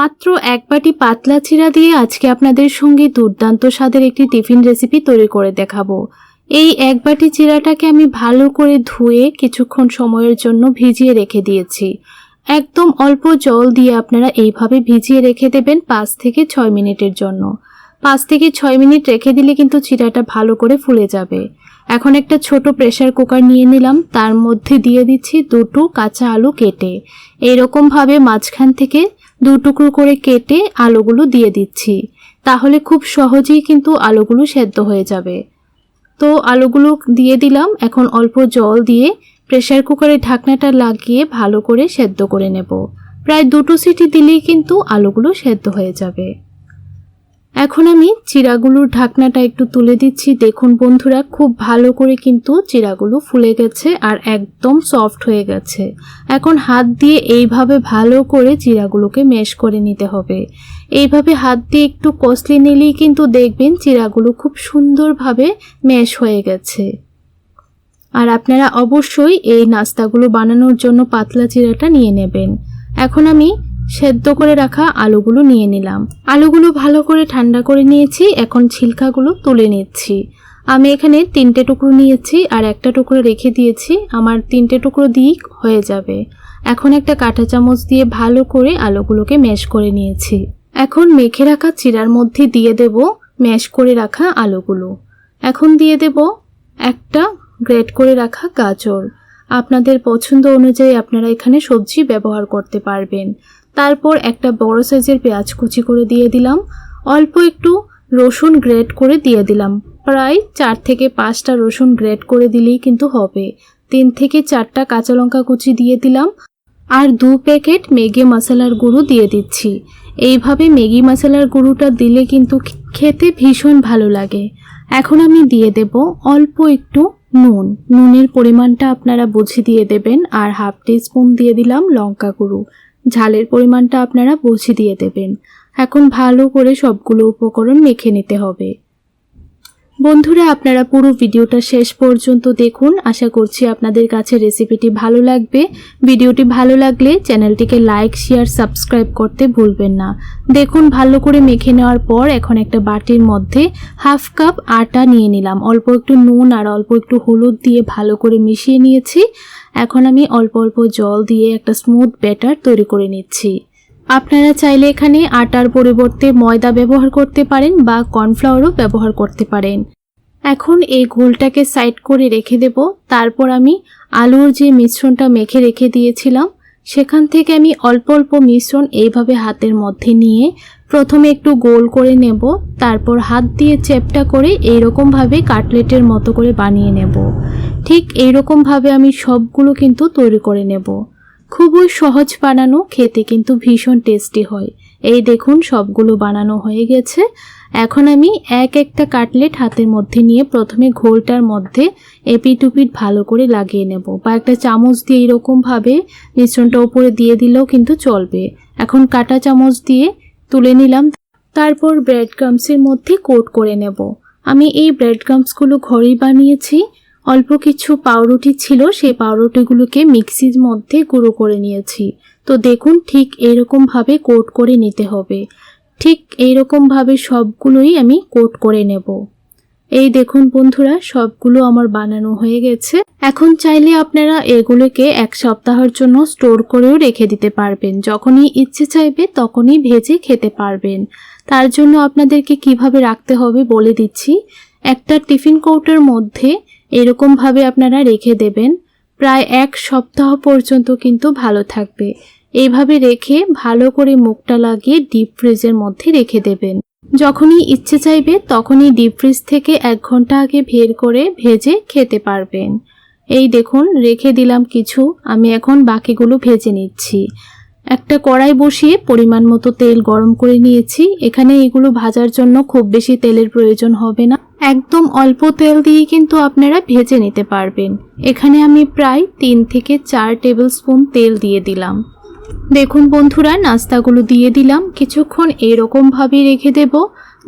মাত্র এক বাটি পাতলা চিরা দিয়ে আজকে আপনাদের সঙ্গে দুর্দান্ত স্বাদের একটি টিফিন রেসিপি তৈরি করে দেখাবো। এই এক বাটি চিরাটাকে আমি ভালো করে ধুয়ে কিছুক্ষণ সময়ের জন্য ভিজিয়ে রেখে দিয়েছি। একদম অল্প জল দিয়ে আপনারা এইভাবে ভিজিয়ে রেখে দেবেন পাঁচ থেকে ছয় মিনিটের জন্য। পাঁচ থেকে ছয় মিনিট রেখে দিলে কিন্তু চিরাটা ভালো করে ফুলে যাবে। এখন একটা ছোট প্রেসার কুকার নিয়ে নিলাম। তার মধ্যে দিয়ে দিচ্ছি দুটো কাঁচা আলু কেটে। এইরকমভাবে মাঝখান থেকে দু টুকরো করে কেটে আলুগুলো দিয়ে দিচ্ছি। তাহলে খুব সহজেই কিন্তু আলুগুলো সেদ্ধ হয়ে যাবে। তো আলুগুলো দিয়ে দিলাম। এখন অল্প জল দিয়ে প্রেশার কুকারের ঢাকনাটা লাগিয়ে ভালো করে সেদ্ধ করে নেব। প্রায় দুটো সিটি দিলেই কিন্তু আলুগুলো সেদ্ধ হয়ে যাবে। এখন আমি চিরাগুলোর ঢাকনাটা একটু তুলে দিচ্ছি। দেখুন বন্ধুরা, খুব ভালো করে কিন্তু চিরাগুলো ফুলে গেছে আর একদম সফট হয়ে গেছে। এখন হাত দিয়ে এইভাবে ভালো করে চিরাগুলোকে মেশ করে নিতে হবে। এইভাবে হাত দিয়ে একটু কষলে নিলেই কিন্তু দেখবেন চিরাগুলো খুব সুন্দরভাবে মেশ হয়ে গেছে। আর আপনারা অবশ্যই এই নাস্তাগুলো বানানোর জন্য পাতলা চিরাটা নিয়ে নেবেন। এখন আমি সেদ্ধ করে রাখা আলুগুলো নিয়ে নিলাম। আলুগুলো ভালো করে ঠান্ডা করে নিয়েছি, এখন ছিলকাগুলো তুলে নিচ্ছি। আমি এখানে তিনটে টুকরো নিয়েছি আর একটা টুকরো রেখে দিয়েছি। আমার তিনটে টুকরো দিয়েই হয়ে যাবে। এখন একটা কাঁটা চামচ দিয়ে ভালো করে আলুগুলোকে ম্যাশ করে নিয়েছি। এখন মেখে রাখা চিরার মধ্যে দিয়ে দেব ম্যাশ করে রাখা আলুগুলো। এখন দিয়ে দেব একটা গ্রেট করে রাখা গাজর। আপনাদের পছন্দ অনুযায়ী আপনারা এখানে সবজি ব্যবহার করতে পারবেন। তারপর একটা বড় সাইজের পেঁয়াজ কুচি করে দিয়ে দিলাম। অল্প একটু রসুন গ্রেট করে দিয়ে দিলাম। প্রায় চার থেকে পাঁচটা রসুন গ্রেট করে দিলেই কিন্তু হবে। তিন থেকে চারটা কাঁচা লঙ্কা কুচি দিয়ে দিলাম। আর দু প্যাকেট ম্যাগি মশলার গুঁড়ো দিয়ে দিচ্ছি। এইভাবে ম্যাগি মশলার গুঁড়োটা দিলে কিন্তু খেতে ভীষণ ভালো লাগে। এখন আমি দিয়ে দেব অল্প একটু নুন। নুনের পরিমাণটা আপনারা বুঝে দিয়ে দেবেন। আর হাফ টি স্পুন দিয়ে দিলাম লঙ্কা গুঁড়ো। ঝালের পরিমাণটা আপনারা বুঝে দিয়ে দেবেন। এখন ভালো করে সবগুলো উপকরণ মেখে নিতে হবে। বন্ধুরা, আপনারা পুরো ভিডিওটা শেষ পর্যন্ত দেখুন। আশা করছি আপনাদের কাছে রেসিপিটি ভালো লাগবে। ভিডিওটি ভালো লাগলে চ্যানেলটিকে লাইক শেয়ার সাবস্ক্রাইব করতে ভুলবেন না। দেখুন, ভালো করে মেখে নেওয়ার পর এখন একটা বাটির মধ্যে হাফ কাপ আটা নিয়ে নিলাম। অল্প একটু নুন আর অল্প একটু হলুদ দিয়ে ভালো করে মিশিয়ে নিয়েছি। এখন আমি অল্প অল্প জল দিয়ে একটা স্মুথ ব্যাটার তৈরি করে নিচ্ছি। আপনারা চাইলে এখানে আটার পরিবর্তে ময়দা ব্যবহার করতে পারেন বা কর্নফ্লাওয়ারও ব্যবহার করতে পারেন। এখন এই ঘোলটাকে সাইড করে রেখে দেব। তারপর আমি আলুর যে মিশ্রণটা মেখে রেখে দিয়েছিলাম সেখান থেকে আমি অল্প অল্প মিশ্রণ এইভাবে হাতের মধ্যে নিয়ে প্রথমে একটু গোল করে নেব, তারপর হাত দিয়ে চেপটা করে এইরকমভাবে কাটলেটের মতো করে বানিয়ে নেব। ঠিক এইরকমভাবে আমি সবগুলো কিন্তু তৈরি করে নেব। খুবই সহজ বানানো, খেতে কিন্তু ভীষণ টেস্টি হয়। এই দেখুন, সবগুলো বানানো হয়ে গেছে। এখন আমি এক একটা কাটলেট হাতের মধ্যে নিয়ে প্রথমে ঘোলটার মধ্যে এপিটুপিট ভালো করে লাগিয়ে নেব। বা একটা চামচ দিয়ে এরকমভাবে মিশ্রণটা উপরে দিয়ে দিলেও কিন্তু চলবে। এখন কাটা চামচ দিয়ে তুলে নিলাম। তারপর ব্রেড ক্রামসের মধ্যে কোট করে নেব। আমি এই ব্রেড ক্রামসগুলো ঘরেই বানিয়েছি। অল্প কিছু পাউরুটি ছিল, সেই পাউরুটিগুলোকে মিক্সির মধ্যে গুঁড়ো করে নিয়েছি। তো দেখুন ঠিক এরকমভাবে কোট করে নিতে হবে। ঠিক এইরকমভাবে সবগুলোই আমি কোট করে নেব। এই দেখুন বন্ধুরা, সবগুলো আমার বানানো হয়ে গেছে। এখন চাইলে আপনারা এগুলোকে এক সপ্তাহের জন্য স্টোর করেও রেখে দিতে পারবেন। যখনই ইচ্ছে চাইবে তখনই ভেজে খেতে পারবেন। তার জন্য আপনাদেরকে কীভাবে রাখতে হবে বলে দিচ্ছি। একটা টিফিন কৌটোর মধ্যে এরকমভাবে আপনারা রেখে দেবেন। প্রায় এক সপ্তাহ পর্যন্ত কিন্তু ভালো থাকবে। এইভাবে রেখে ভালো করে মুখটা লাগিয়ে ডিপ ফ্রিজের মধ্যে রেখে দেবেন। যখনই ইচ্ছে চাইবে তখনই ডিপ ফ্রিজ থেকে এক ঘণ্টা আগে বের করে ভেজে খেতে পারবেন। এই দেখুন, রেখে দিলাম কিছু, আমি এখন বাকিগুলো ভেজে নিচ্ছি। একটা কড়াই বসিয়ে পরিমাণ মতো তেল গরম করে নিয়েছি। এখানে এগুলো ভাজার জন্য খুব বেশি তেলের প্রয়োজন হবে না। একদম অল্প তেল দিয়ে কিন্তু আপনারা ভেজে নিতে পারবেন। এখানে আমি প্রায় তিন থেকে চার টেবিল স্পুন তেল দিয়ে দিলাম। দেখুন বন্ধুরা, নাস্তাগুলো দিয়ে দিলাম। কিছুক্ষণ এরকমভাবে রেখে দেব।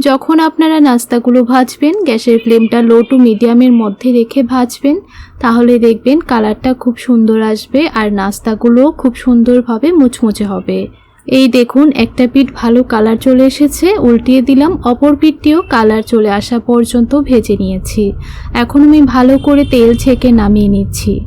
যখন আপনারা নাস্তাগুলো ভাজবেন, গ্যাসের ফ্লেমটা লো টু মিডিয়ামের মধ্যে রেখে ভাজবেন, তাহলে দেখবেন কালারটা খুব সুন্দর আসবে আর নাস্তাগুলো খুব সুন্দরভাবে মুচমুচে হবে। এই দেখুন, একটা পিঠ ভালো কালার চলে এসেছে। উল্টিয়ে দিলাম, অপর পিঠটিও কালার চলে আসা পর্যন্ত ভেজে নিয়েছি। এখন আমি ভালো করে তেল ছেঁকে নামিয়ে নিচ্ছি।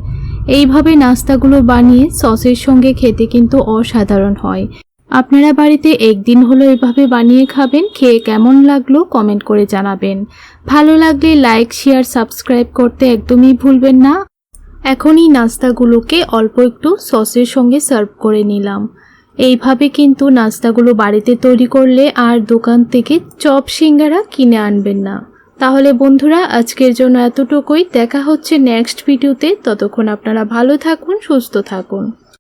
এইভাবে নাস্তাগুলো বানিয়ে সসের সঙ্গে খেতে কিন্তু অসাধারণ হয়। আপনারা বাড়িতে একদিন হলো এভাবে বানিয়ে খাবেন, খেয়ে কেমন লাগল কমেন্ট করে জানাবেন। ভালো লাগলে লাইক, শেয়ার, সাবস্ক্রাইব করতে একদমই ভুলবেন না। এখনই নাস্তাগুলোকে অল্প একটু সসের সঙ্গে সার্ভ করে নিলাম। এইভাবে কিন্তু নাস্তাগুলো বাড়িতে তৈরি করলে আর দোকান থেকে চপ সিঙ্গারা কিনে আনবেন না। তাহলে বন্ধুরা, আজকের জন্য এতটুকুই। দেখা হচ্ছে নেক্সট ভিডিওতে ততক্ষণ আপনারা ভালো থাকুন, সুস্থ থাকুন।